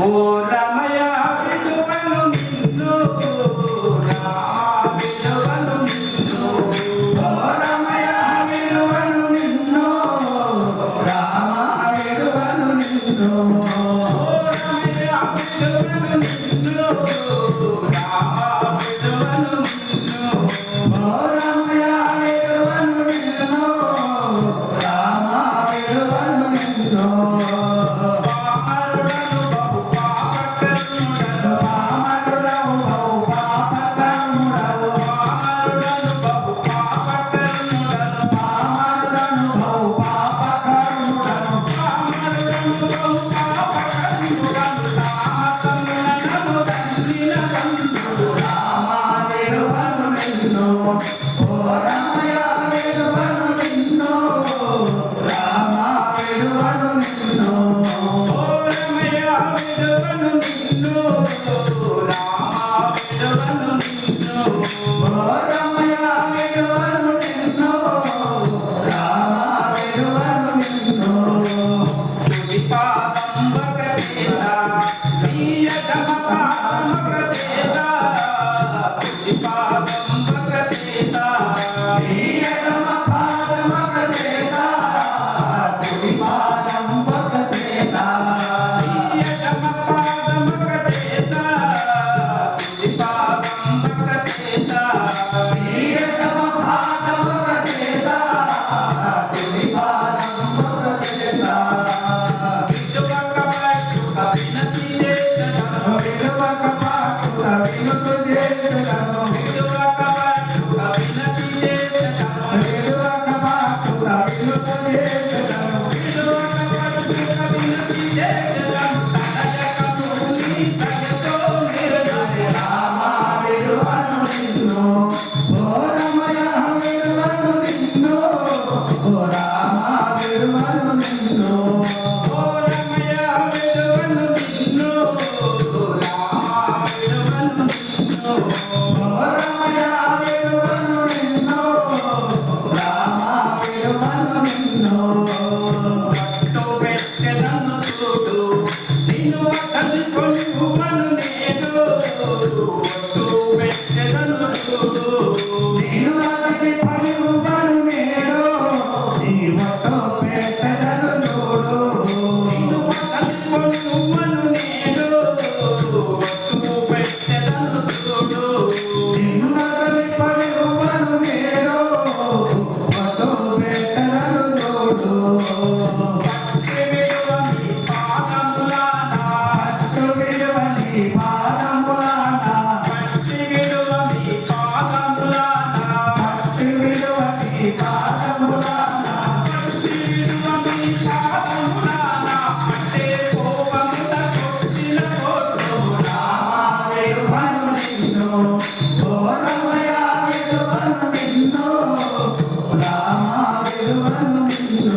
ఓ రామయ్య విలువను నిన్ను. రామ విలువను నిన్ను ఓ రామయ్య విలువను నిన్ను. రామ విలువను నిన్ను ఓ రామయ్య విలువను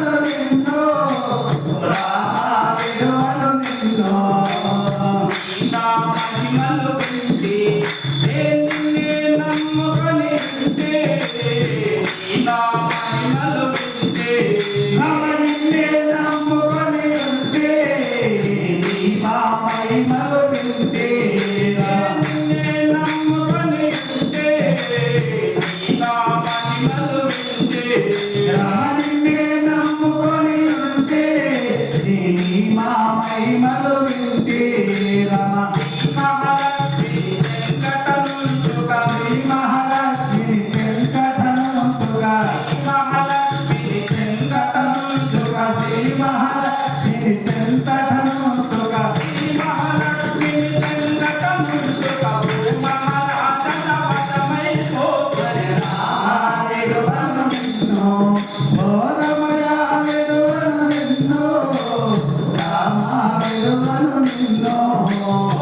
Thank you. I love no, no.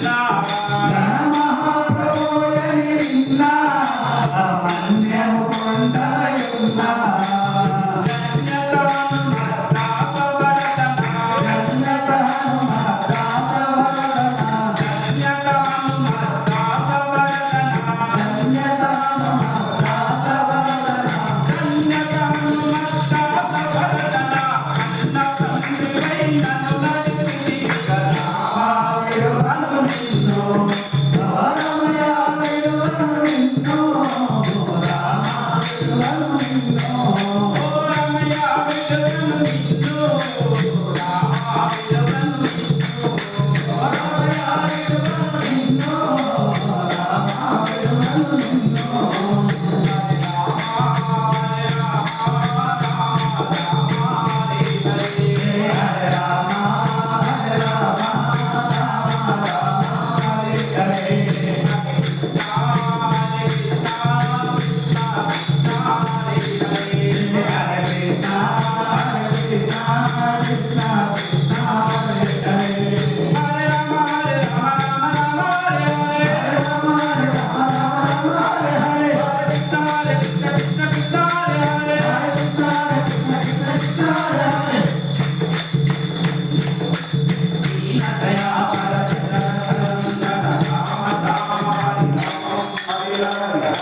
God. నిన్ను